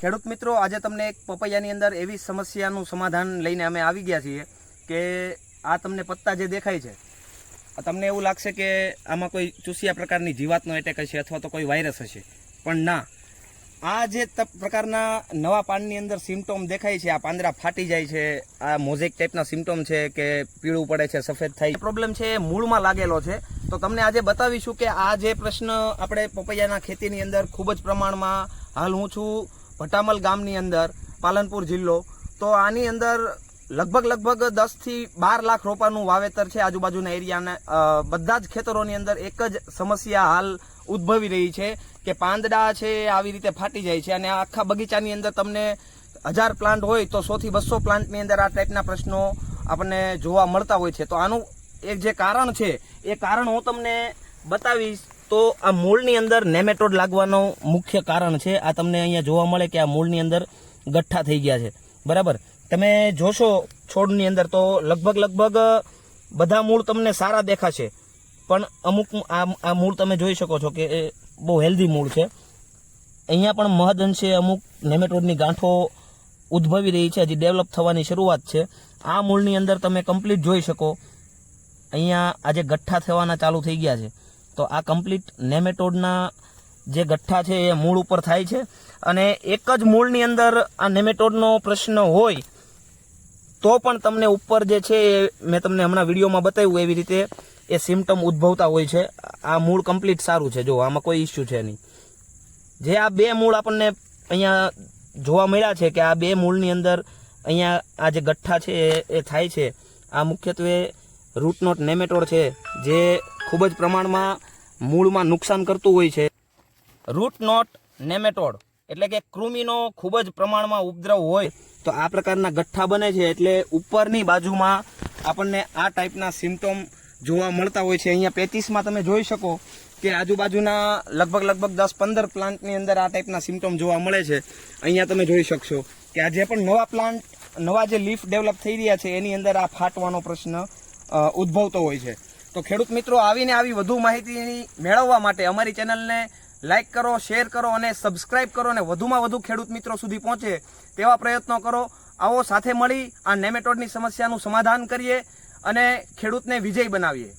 ખેડૂત મિત્રો, આજે તમને એક પપૈયાની અંદર એવી સમસ્યાનું સમાધાન લઈને અમે આવી ગયા છીએ કે આ તમને પત્તા જે દેખાય છે તમને એવું લાગશે કે આમાં કોઈ ચૂસિયા પ્રકારની જીવાતનો એટેક હશે અથવા તો કોઈ વાયરસ હશે. પણ ના, આ જે પ્રકારના નવા પાનની અંદર સિમ્ટોમ દેખાય છે, આ પાંદડા ફાટી જાય છે, આ મોઝેક ટાઈપના સિમ્ટોમ છે કે પીળું પડે છે, સફેદ થાય પ્રોબ્લેમ છે એ મૂળમાં લાગેલો છે. તો તમને આજે બતાવીશું કે આ જે પ્રશ્ન આપણે પપૈયાના ખેતીની અંદર ખૂબ જ પ્રમાણમાં હાલ હું છું ભટામલ ગામની અંદર, પાલનપુર જિલ્લો. તો આની અંદર લગભગ લગભગ દસથી બાર લાખ રોપાનું વાવેતર છે આજુબાજુના એરિયાના. બધા જ ખેતરોની અંદર એક જ સમસ્યા હાલ ઉદ્ભવી રહી છે કે પાંદડા છે આવી રીતે ફાટી જાય છે. અને આખા બગીચાની અંદર તમને હજાર પ્લાન્ટ હોય તો સોથી બસો પ્લાન્ટની અંદર આ ટાઈપના પ્રશ્નો આપણને જોવા મળતા હોય છે. તો આનું એક જે કારણ છે, એ કારણ હું તમને બતાવીશ તો આ મૂળની અંદર નેમેટોડ લાગવાનું મુખ્ય કારણ છે. આ તમને અહીંયા જોવા મળે કે આ મૂળની અંદર ગઠ્ઠા થઈ ગયા છે. બરાબર? તમે જોશો છોડની અંદર તો લગભગ લગભગ બધા મૂળ તમને સારા દેખાશે. પણ અમુક આ આ મૂળ તમે જોઈ શકો છો કે બહુ હેલ્ધી મૂળ છે. અહીંયા પણ મહદઅંશે અમુક નેમેટોડની ગાંઠો ઉદ્ભવી રહી છે. હજી ડેવલપ થવાની શરૂઆત છે. આ મૂળની અંદર તમે કમ્પ્લીટ જોઈ શકો. અહીંયા આજે ગઠ્ઠા થવાના ચાલુ થઈ ગયા છે. તો આ કમ્પ્લીટ નેમેટોડના જે ગઠ્ઠા છે એ મૂળ ઉપર થાય છે. અને એક જ મૂળની અંદર આ નેમેટોડનો પ્રશ્ન હોય, તો પણ તમને ઉપર જે છે એ મેં તમને હમણાં વિડીયોમાં બતાવ્યું એવી રીતે એ સિમ્ટમ ઉદ્ભવતા હોય છે. આ મૂળ કમ્પ્લીટ સારું છે. જો, આમાં કોઈ ઇસ્યુ છે નહીં. જે આ બે મૂળ આપણને અહીંયા જોવા મળ્યા છે કે આ બે મૂળની અંદર અહીંયા આ જે ગઠ્ઠા છે એ- થાય છે. આ મુખ્યત્વે રૂટનોટ નેમેટોડ છે, જે ખૂબ જ પ્રમાણમાં મૂળમાં નુકસાન કરતું હોય છે. રૂટ નોટ નેમેટોડ એટલે કે કૃમિનો ખૂબ જ પ્રમાણમાં ઉપદ્રવ હોય. તો આ પ્રકારના ગઠ્ઠા બને છે એટલે ઉપરની બાજુમાં આપણને આ ટાઈપના સિમ્ટોમ જોવા મળતા હોય છે. અહીંયા પેચીસમાં તમે જોઈ શકો કે આજુબાજુના લગભગ લગભગ દસ પંદર પ્લાન્ટની અંદર આ ટાઈપના સિમ્ટોમ જોવા મળે છે. અહીંયા તમે જોઈ શકશો કે આ જે પણ નવા પ્લાન્ટ નવા જે લીફ ડેવલપ થઈ રહ્યા છે એની અંદર આ ફાટવાનો પ્રશ્ન ઉદ્ભવતો હોય છે. તો ખેડૂત મિત્રો, આવીને આવી વધુ માહિતી મેળવવા માટે અમારી ચેનલને લાઇક કરો, શેર કરો અને સબસ્ક્રાઇબ કરો અને વધુમાં વધુ ખેડૂત મિત્રો સુધી પહોંચે તેવા પ્રયત્નો કરો. આવો સાથે મળી આ નેમેટોડની સમસ્યાનું સમાધાન કરીએ અને ખેડૂતને વિજય બનાવીએ.